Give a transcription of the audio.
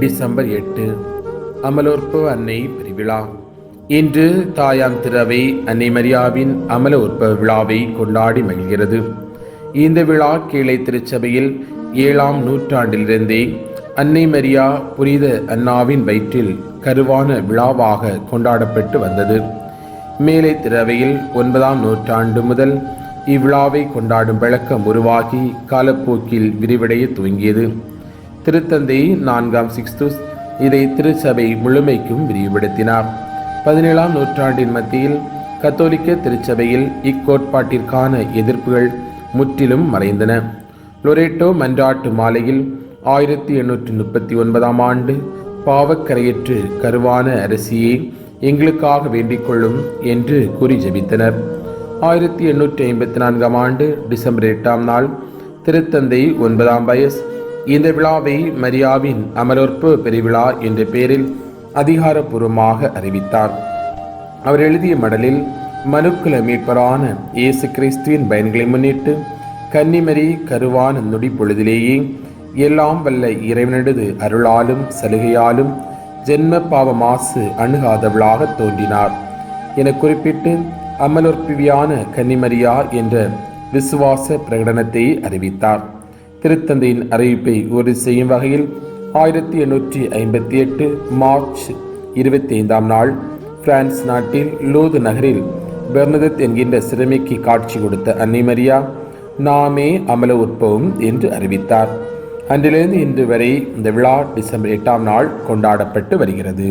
December எட்டு அமலோற்பவ அன்னை பெருவிழா. இன்று தாயாம் திரவை அன்னை மரியாவின் அமல உற்ப விழாவை கொண்டாடி மகிழ்கிறது. இந்த விழா கீழே திருச்சபையில் ஏழாம் நூற்றாண்டிலிருந்தே அன்னை மரியா புனித அன்னாவின் வயிற்றில் கருவான விழாவாக கொண்டாடப்பட்டு வந்தது. மேலை திரவையில் ஒன்பதாம் நூற்றாண்டு முதல் இவ்விழாவை கொண்டாடும் பழக்கம் உருவாகி காலப்போக்கில் விரிவடைய துவங்கியது. திருத்தந்தை நான்காம் சிக்ஸ்துஸ் இதை திருச்சபை முழுமைக்கும் விரிவுபடுத்தினார். பதினேழாம் நூற்றாண்டின் மத்தியில் கத்தோலிக்க திருச்சபையில் இக்கோட்பாட்டிற்கான எதிர்ப்புகள் முற்றிலும் மறைந்தன. லொரேட்டோ மன்றாட்டு மாலையில் ஆயிரத்தி எண்ணூற்றி முப்பத்தி ஒன்பதாம் ஆண்டு பாவக்கரையற்று கருவான அரசியை எங்களுக்காக வேண்டிக் கொள்ளும் என்று கூறி ஜபித்தனர். ஆயிரத்தி எண்ணூற்றி ஐம்பத்தி நான்காம் ஆண்டு டிசம்பர் எட்டாம் நாள் திருத்தந்தை ஒன்பதாம் வயசு இந்த விழாவை மரியாவின் அமலொற்பு பெருவிழா என்ற பெயரில் அதிகாரப்பூர்வமாக அறிவித்தார். அவர் எழுதிய மடலில் மனுக்குல மீட்பரான இயேசு கிறிஸ்துவின் பயன்களை முன்னிட்டு கன்னிமரி கருவான நொடி பொழுதிலேயே எல்லாம் வல்ல இறைவனது அருளாலும் சலுகையாலும் ஜென்ம பாவ மாசு அணுகாதவளாக தோன்றினார் என குறிப்பிட்டு அமலொற்பிவியான கன்னிமரியா என்ற விசுவாச பிரகடனத்தை அறிவித்தார். திருத்தந்தையின் அறிவிப்பை உறுதி செய்யும் வகையில் ஆயிரத்தி எண்ணூற்றி ஐம்பத்தி எட்டு மார்ச் இருபத்தி ஐந்தாம் நாள் பிரான்ஸ் நாட்டில் லூது நகரில் பெர்னதத் என்கின்ற சிறுமிக்கு காட்சி கொடுத்த அன்னை மரியா நாமே அமல உற்பவம் என்று அறிவித்தார். அன்றிலிருந்து இன்று வரை இந்த விழா டிசம்பர் எட்டாம் நாள் கொண்டாடப்பட்டு வருகிறது.